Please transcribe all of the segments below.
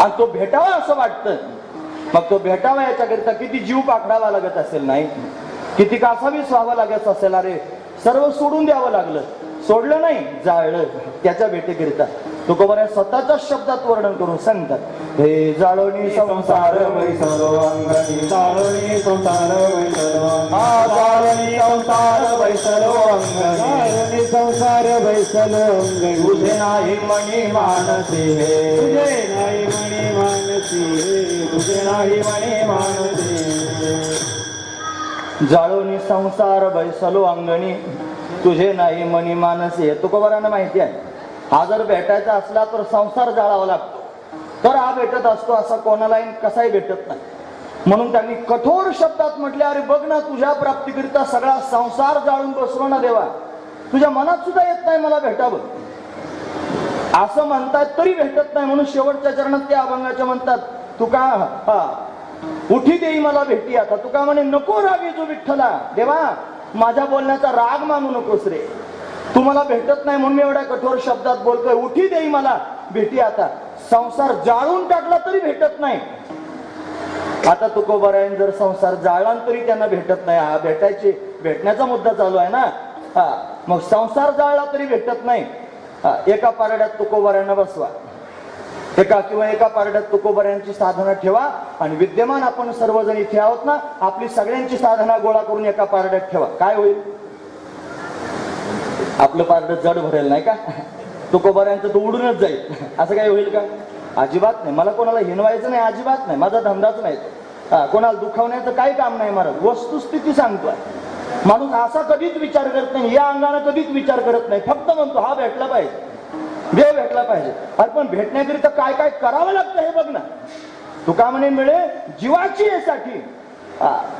आणि तो भेटावा असं वाटतं. मग तो भेटावा याच्याकरिता किती जीव पाकडावा लागत असेल नाही? किती कासावीस व्हावं लागत असेल? अरे सर्व सोडून द्यावं लागलं. सोडलं नाही जाळलं. त्याच्या भेटीकरिता. तुकोबऱ्या स्वतःच्याच शब्दात वर्णन करून सांगतात. हे जाळवणी संसार चालणी संसार जाळवणी संसार वैसलो अंगणी संसार वैसलो अंगणी तुझे नाही मणी मानसी. तुझे नाही म्हणे मानसी तुझे नाही म्हणे मानसी संसार बैसलो अंगणी. तुझे नाही मनी मानसी. हे तुकोबारांना माहिती आहे. हा जर भेटायचा असला तर संसार जाळावा लागतो. तर हा भेटत असतो असा कोणालाही कसाही भेटत नाही. म्हणून त्यांनी कठोर शब्दात म्हटले अरे बघ ना तुझ्या प्राप्तीकरिता सगळा संसार जाळून बसलो ना देवा. तुझ्या मनात सुद्धा येत नाही मला भेटावं. असं म्हणतात तरी भेटत नाही म्हणून शेवटच्या चरणात त्या अभंगाच्या म्हणतात तू का हा उठी देई मला भेटी आता. तू का म्हणे नको रागी जो विठ्ठला. देवा माझ्या बोलण्याचा राग मानू नकोस रे. तू मला भेटत नाही म्हणून मी एवढ्या कठोर शब्दात बोलतोय. उठी देई मला भेटी आता. संसार जाळून टाकला तरी भेटत नाही. आता तुकोबरायन जर संसार जाळला तरी त्यांना भेटत नाही. हा भेटायची भेटण्याचा मुद्दा चालू आहे ना? हा मग संसार जाळला तरी भेटत नाही. एका पारड्यात तुकोबाऱ्यांना बसवा. एका किंवा एका पारड्यात तुकोबाऱ्यांची साधना ठेवा आणि विद्यमान आपण सर्वजण इथे आहोत ना आपली सगळ्यांची साधना गोळा करून एका पारड्यात ठेवा. काय होईल? आपलं पारड जड भरेल नाही का? तुकोबाऱ्यांचं तो उडूनच जाईल. असं काय होईल का? अजिबात नाही. मला कोणाला हिनवायचं नाही अजिबात नाही. माझा धंदाच नाही. हा, कोणाला दुखावण्याचं काही काम नाही महाराज. वस्तुस्थिती सांगतोय. माणूस असा कधीच विचार करत नाही या अंगाने कधीच विचार करत नाही. फक्त म्हणतो हा भेटला पाहिजे. देव भेटला पाहिजे. अरे पण भेटण्याकरिता काय काय करावं लागतं हे बघ ना. तू का म्हणे मिळे जीवाची यासाठी.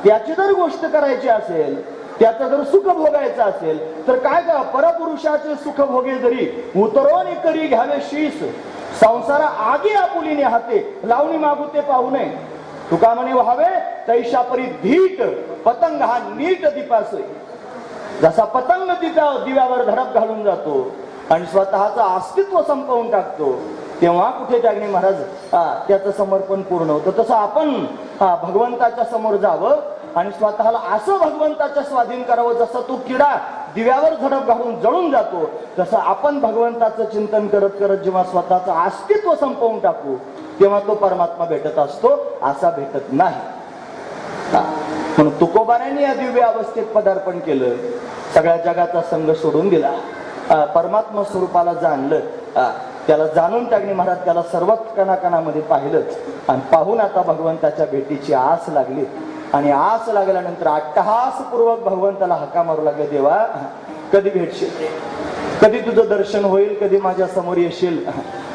त्याची जर गोष्ट करायची असेल त्याचं जर सुख भोगायचं असेल तर काय करा परपुरुषाचे सुख भोगे जरी उतरवणे करी घ्यावे शीस. संसारा आगी आपुलीने हाते लावणी मागू ते पाहू नये. तुका म्हणे व्हावे तैशा परी धीट पतंग हा नीट दीपासोय जसा पतंग तिचा दिव्यावर धडप घालून जातो आणि स्वतःचं अस्तित्व संपवून टाकतो तेव्हा कुठे त्यागणे महाराज? हा, त्याचं समर्पण पूर्ण होतं. तसं आपण हा, भगवंताच्या समोर जावं आणि स्वतःला असं भगवंताच्या स्वाधीन करावं जसं तो किडा दिव्यावर झडप घालून जळून जातो तसं आपण भगवंताचं चिंतन करत करत जेव्हा स्वतःचं अस्तित्व संपवून टाकू तेव्हा तो परमात्मा भेटत असतो असा भेटत नाही. म्हणून तुकोबाऱ्यांनी या दिव्य अवस्थेत पदार्पण केलं. सगळ्या जगाचा संघ सोडून दिला. परमात्मा स्वरूपाला जाणलं. त्याला जाणून टाकणे महाराज त्याला सर्वच कणाकणामध्ये पाहिलंच आणि पाहून आता भगवंताच्या भेटीची आस लागली. आणि आस लागल्यानंतर अट्टहासपूर्वक भगवंताला हका मारू लागले देवा कधी भेटशील? कधी तुझं दर्शन होईल? कधी माझ्यासमोर येशील?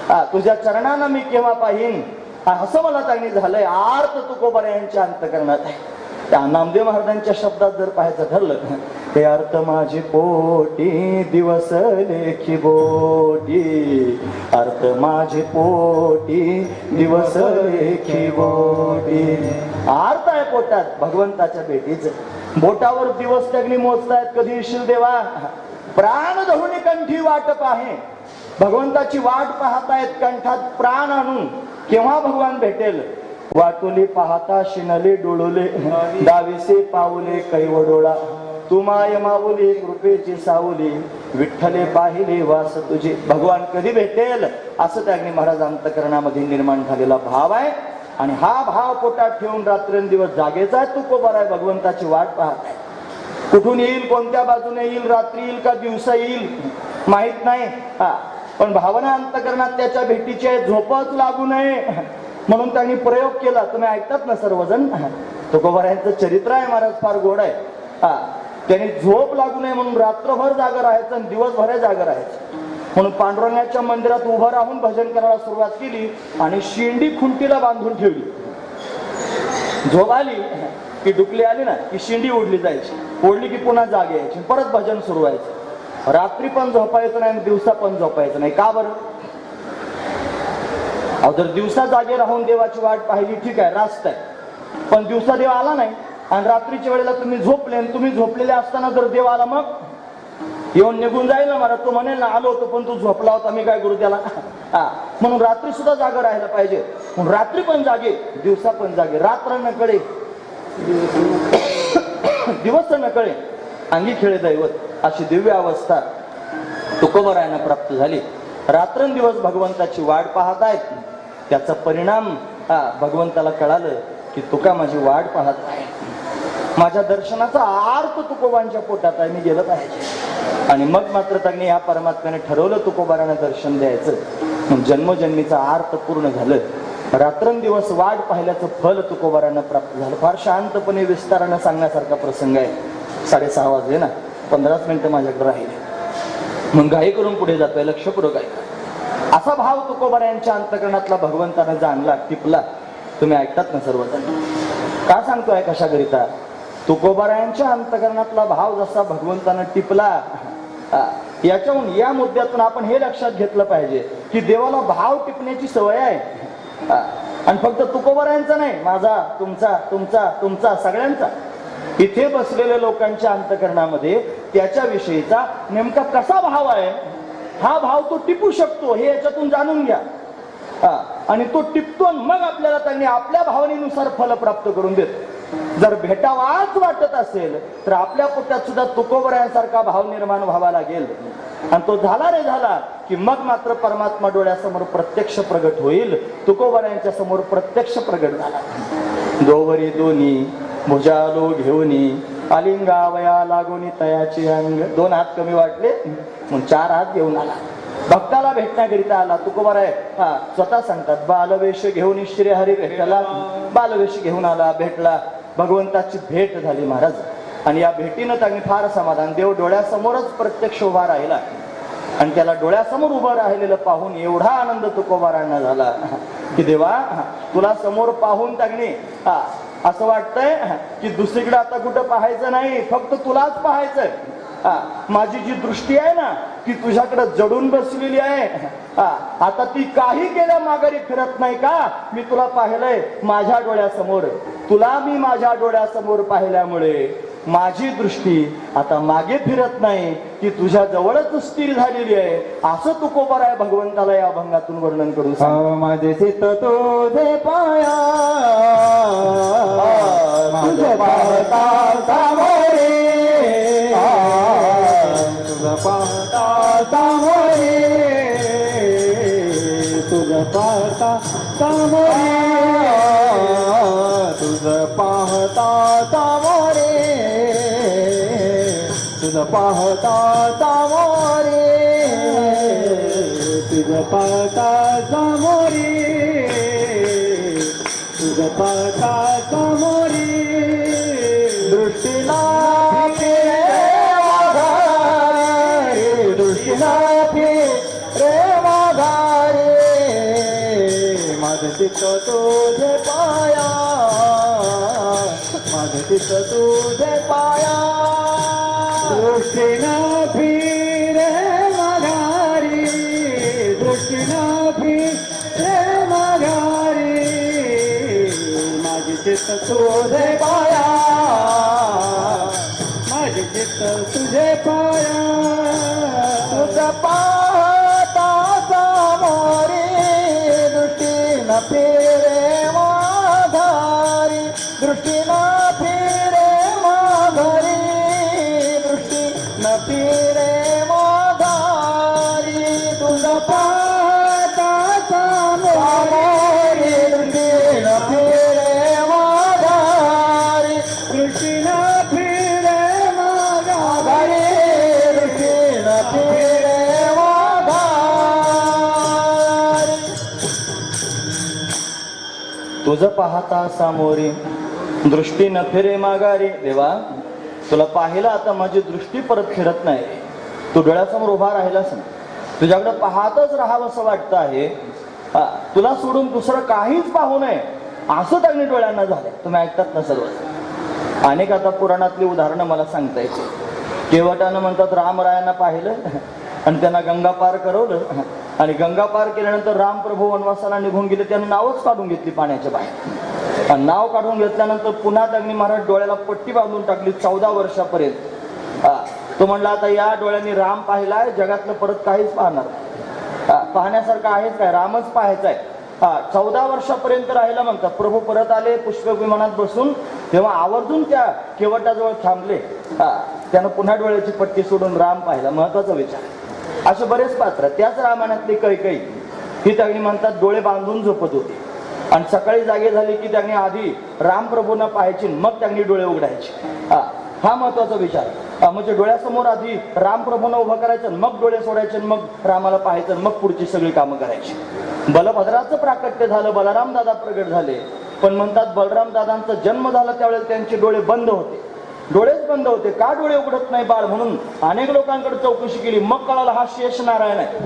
हा, तुझ्या चरणानं मी केव्हा पाहिन? असं मला त्यांनी झालंय. आर्त तुकोबारा यांच्या अंतकरणात आहे. त्या नामदेव महाराजांच्या शब्दात जर पाहायचं ठरलं ते अर्थ माझी पोटी दिवस लेखी बोटी. अर्थ माझी पोटी दिवस लेखी बोटी. अर्थ आहे पोटात भगवंताच्या भेटीच. बोटावर दिवस त्यागणी मोजतायत कधी येशील देवा? प्राण धरुणी कंठी वाटप आहे. भगवंताची वाट पाहतायत कंठात प्राण आणून केव्हा भगवान भेटेल? वाटुली पाहता शिनले डोळोले दाविसे पाऊले कैवडोळा. तुमाय माऊली कृपेची सावली विठ्ठले पाहिले वास तुझे. भगवान कधी भेटेल? असं त्यागणी महाराज अंतकरणामध्ये निर्माण झालेला भाव आहे. आणि हा भाव पोटात ठेवून रात्रंदिवस जागेचा आहे तुकोबर आहे. भगवंताची वाट पाहत आहे कुठून येईल कोणत्या बाजूने येईल रात्री येईल का दिवसा येईल? माहीत नाही. हा. पण भावना अंतकरणात त्याच्या भेटीची आहे झोपच लागू नये. म्हणून त्यांनी प्रयोग केला. तुम्ही ऐकतात ना सर्वजण? तुकोबारायांचं चरित्र आहे महाराज फार गोड आहे. हा त्यांनी झोप लागू नये म्हणून रात्रभर जागर राहायचं आणि दिवसभर जागा राहायचं. म्हणून पांडुरंगाच्या मंदिरात उभं राहून भजन करायला सुरुवात केली आणि शेंडी खुंटीला बांधून ठेवली. झोप आली की डुकली आली ना की शिंडी ओढली जायची. ओढली की पुन्हा जाग यायची. परत भजन सुरू व्हायचं. रात्री पण झोपायचं नाही आणि दिवसा पण झोपायचं नाही. का बरं? अहो जर दिवसा जागे राहून देवाची वाट पाहिली ठीक आहे रास्त आहे. पण दिवसा देव आला नाही आणि रात्रीच्या वेळेला तुम्ही झोपले आणि तुम्ही झोपलेले असताना जर देव आला मग? येऊन निघून जाईल ना मला. तो म्हणेल ना आलो होतो पण तू झोपला होता मी काय करू त्याला? हा. म्हणून रात्री सुद्धा जागा राहायला पाहिजे. मग रात्री पण जागे दिवसा पण जागे. रात्र न कळे दिवस न कळे अंगी खेळे दैवत अशी दिव्य अवस्था तुकोबरायांना प्राप्त झाली. रात्रंदिवस भगवंताची वाट पाहत आहेत त्याचा परिणाम हा भगवंताला कळालं की तुका माझी वाट पाहत आहे माझ्या दर्शनाचा आर्त तुकोबांच्या पोटात आहे मी गेलं पाहिजे. आणि मग मात्र त्यांनी या परमात्म्याने ठरवलं तुकोबारांना दर्शन द्यायचं. मग जन्मजन्मीचा अर्थ पूर्ण झालं. रात्रंदिवस वाट पाहिल्याचं फल तुकोबारांना प्राप्त झालं. फार शांतपणे विस्तारानं सांगण्यासारखा प्रसंग आहे. साडेसहा वाजले ना पंधराच मिनिटं माझ्याकडे राहिले. मग घाई करून पुढे जातोय लक्षपूर्वक ऐका. असा भाव तुकोबाऱ्यांच्या अंतकरणातला भगवंतानं जाणला टिपला. तुम्ही ऐकतात ना सर्वजण? का सांगतोय कशाकरिता? तुकोबारायांच्या अंतकरणातला भाव जसा भगवंतानं टिपला याच्याहून या मुद्द्यातून आपण हे लक्षात घेतलं पाहिजे की देवाला भाव टिपण्याची सवय आहे. आणि फक्त तुकोबारायांचा नाही माझा तुमचा तुमचा तुमचा सगळ्यांचा. इथे बसलेल्या लोकांच्या अंतकरणामध्ये त्याच्याविषयीचा नेमका कसा भाव आहे हा भाव तो टिपू शकतो हे याच्यातून जाणून घ्या. आणि तो टिपतो मग आपल्याला त्यांनी आपल्या भावनेनुसार फल प्राप्त करून देतो. जर भेटावाच वाटत असेल तर आपल्या पोटात सुद्धा तुकोबऱ्यांसारखा भाव निर्माण व्हावा लागेल. आणि तो झाला रे झाला की मग मात्र परमात्मा डोळ्यासमोर प्रत्यक्ष प्रगट होईल तुकोबऱ्यांच्या समोर प्रत्यक्ष प्रगट झाला. दोवरी दोन्ही भुजालो घेऊन. आलिंगावया लागोनी तयाची अंग. दोन हात कमी वाटले मग चार हात घेऊन आला. भक्ताला भेटण्याकरिता आला. तुकोबार आहे. हा स्वतः सांगतात बालवेश घेऊन श्री हरी भेटला. बालवेश घेऊन आला भेटला. भगवंताची भेट झाली महाराज. आणि या भेटीनं त्यांनी फार समाधान. देव डोळ्यासमोरच प्रत्यक्ष उभा राहिला. आणि त्याला डोळ्यासमोर उभं राहिलेलं पाहून एवढा आनंद तुकोबारांना झाला. की देवा तुला समोर पाहून त्यांनी हा असं वाटतंय की दुसरीकडे आता कुठं पाहायचं नाही फक्त तुलाच पाहायचंय. हा माझी जी दृष्टी आहे ना ती तुझ्याकडे जडून बसलेली आहे. आता ती काही केल्या माघारी फिरत नाही का? मी तुला पाहिलंय माझ्या डोळ्यासमोर. तुला मी माझ्या डोळ्यासमोर पाहिल्यामुळे माझी दृष्टी आता मागे फिरत नाही ती तुझ्या जवळच स्थिर झालेली आहे. असं तुकोबर आहे भगवंताला या अभंगातून वर्णन करू सांग. माझे पाया पाहता सामोरे तुझ पाहता सामोरे तुझ पाहता सामोरे तुझ पाहता सामोरे तुझ पाहता माझं चित्त तुझे पाया दृष्टीना फिरे माघारी दृष्टीना फिरे माघारी माझे चित्त तुझे पाया माझे चित्त तुझे पाया तुझ पाहता सामोरे दृष्टीनं फिरे तुझं पाहता सामोरी दृष्टी न फिरे माघारी. देवा तुला पाहिलं आता माझी दृष्टी परत फिरत नाही. तू डोळ्यासमोर उभा राहिलास ना. तुझ्याकडे पाहतच राहावं असं वाटतं आहे. तुला सोडून दुसरं काहीच पाहू नये. असं त्यांनी डोळ्यांना झालं तुम्ही ऐकतात ना सर्व? अनेक आता पुराणातली उदाहरणं मला सांगता येते केवटानं म्हणतात रामरायांना पाहिलं आणि त्यांना गंगा पार करवलं. आणि गंगा पार केल्यानंतर राम प्रभू वनवासाला निघून गेले. त्यांनी नावच काढून घेतली पाण्याच्या बाहेर. आणि नाव काढून घेतल्यानंतर पुन्हा त्यांनी महाराज डोळ्याला पट्टी बांधून टाकली चौदा वर्षापर्यंत. तो म्हणला आता या डोळ्यांनी राम पाहिलाय जगातलं परत काहीच पाहणार पाहण्यासारखं आहेच काय? रामच पाहायचा आहे हा चौदा वर्षापर्यंत राहिला म्हणतात प्रभू परत आले पुष्पक विमानात बसून तेव्हा आवर्जून त्या केवटाजवळ थांबले. हा त्यानं पुन्हा डोळ्याची पट्टी सोडून राम पाहिला. महत्त्वाचा विचार. असे बरेच पात्र त्याच रामायणातली कैकई ही त्यांनी म्हणतात डोळे बांधून झोपत होती. आणि सकाळी जागे झाले की त्यांनी आधी रामप्रभूंना पाहायची मग त्यांनी डोळे उघडायचे. हा हा महत्त्वाचा विचार. म्हणजे डोळ्यासमोर आधी रामप्रभूंना उभं करायचं मग डोळे सोडायचे आणि मग रामाला पाहायचं मग पुढची सगळी कामं करायची. बलभद्राचं प्राकट्य झालं बलराम दादा प्रगट झाले. पण म्हणतात बलराम दादांचा जन्म झाला त्यावेळेस त्यांचे डोळे बंद होते. डोळेच बंद होते. का डोळे उघडत नाही बाळ म्हणून? अनेक लोकांकडे चौकशी केली. मग कळाला हा शेष नारायण आहे.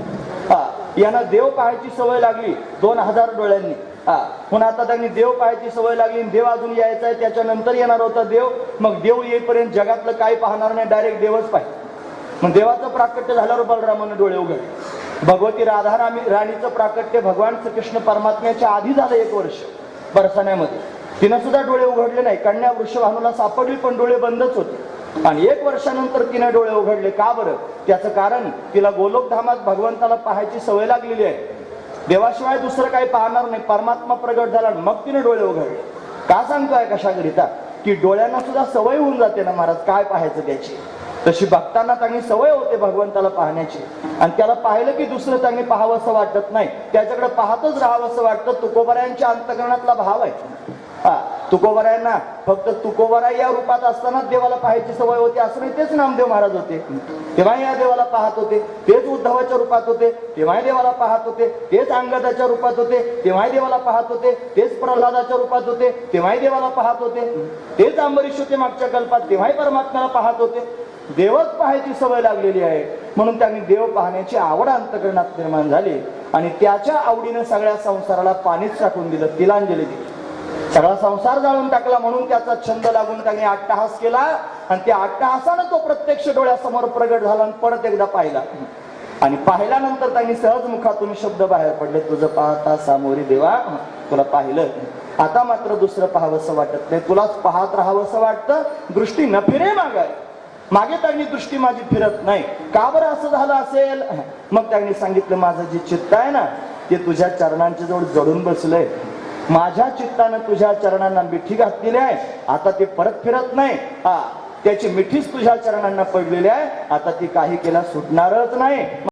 हा यांना देव पाहायची सवय लागली दोन हजार डोळ्यांनी. हा पण आता त्यांनी देव पाहायची सवय लागली देव अजून यायचा आहे त्याच्यानंतर येणार होता देव. मग देव येईपर्यंत जगातलं काही पाहणार नाही डायरेक्ट देवच पाहिजे. मग देवाचं प्राकट्य झाल्यावर बलरामाने डोळे उघडले. भगवती राधारामी राणीचं प्राकट्य भगवान श्रीकृष्ण परमात्म्याच्या आधी झालं एक वर्ष बरसाण्यामध्ये. तिनं सुद्धा डोळे उघडले नाही. कन्या वृषभानूला सापडली पण डोळे बंदच होते. आणि एक वर्षानंतर तिने डोळे उघडले. का बरं? त्याचं कारण तिला गोलोकधामात भगवंताला पाहायची सवय लागलेली आहे. देवाशिवाय दुसरं काही पाहणार नाही. परमात्मा प्रगट झाला आणि मग तिने डोळे उघडले. का सांगतोय कशाकरिता? की डोळ्यांना सुद्धा सवय होऊन जाते ना महाराज काय पाहायचं त्याची? तशी भक्तांना त्यांनी सवय होते भगवंताला पाहण्याची. आणि त्याला पाहिलं की दुसरं त्यांनी पाहावं असं वाटत नाही. त्याच्याकडे पाहतच राहावं असं वाटतं. तुकोबऱ्यांच्या अंतकरणातला भाव आहे. हा तुकोबरायांना फक्त तुकोबरा या रूपात असतानाच देवाला पाहायची सवय होती. असं नाही तेच नामदेव महाराज होते. तेव्हा या देवाला पाहत होते. तेच उद्धवाच्या रूपात होते. तेव्हाही देवाला पाहत होते. तेच अंगदाच्या रूपात होते. तेव्हाही देवाला पाहत होते. तेच प्रल्हादाच्या रूपात होते. तेव्हाही देवाला पाहत होते. तेच अंबरीश होते मागच्या कल्पात. तेव्हाही परमात्म्याला पाहत होते. देवच पाहायची सवय लागलेली आहे. म्हणून त्यांनी देव पाहण्याची आवड अंतकरणात निर्माण झाली आणि त्याच्या आवडीनं सगळ्या संसाराला पाणीच टाकून दिलं तिलांजली दिली. सगळा संसार जाळून टाकला म्हणून त्याचा छंद लागून त्याने अट्टहास केला आणि त्या अट्टहासानं तो प्रत्यक्ष डोळ्यासमोर प्रगट झाला आणि परत एकदा पाहिला. आणि पाहिल्यानंतर त्यांनी सहज मुखातून शब्द बाहेर पडले तुझं पाहता सामोरी देवा तुला पाहिलं. आता मात्र दुसरं पाहावंसं वाटत नाही. तुलाच पाहत राहावंसं वाटतं. दृष्टी न फिरे मागाय मागे त्यांनी दृष्टी माझी फिरत नाही. का बरं असं झालं असेल? मग त्यांनी सांगितलं माझं जे चित्त आहे ना ते तुझ्या चरणांच्या जवळ जडून बसलंय. माझ्या चित्तानं तुझ्या चरणांना मिठी घातलेली आहे. आता ते परत फिरत नाही. हा त्याची मिठीच तुझ्या चरणांना पडलेली आहे. आता ती काही केला सुटणारच नाही.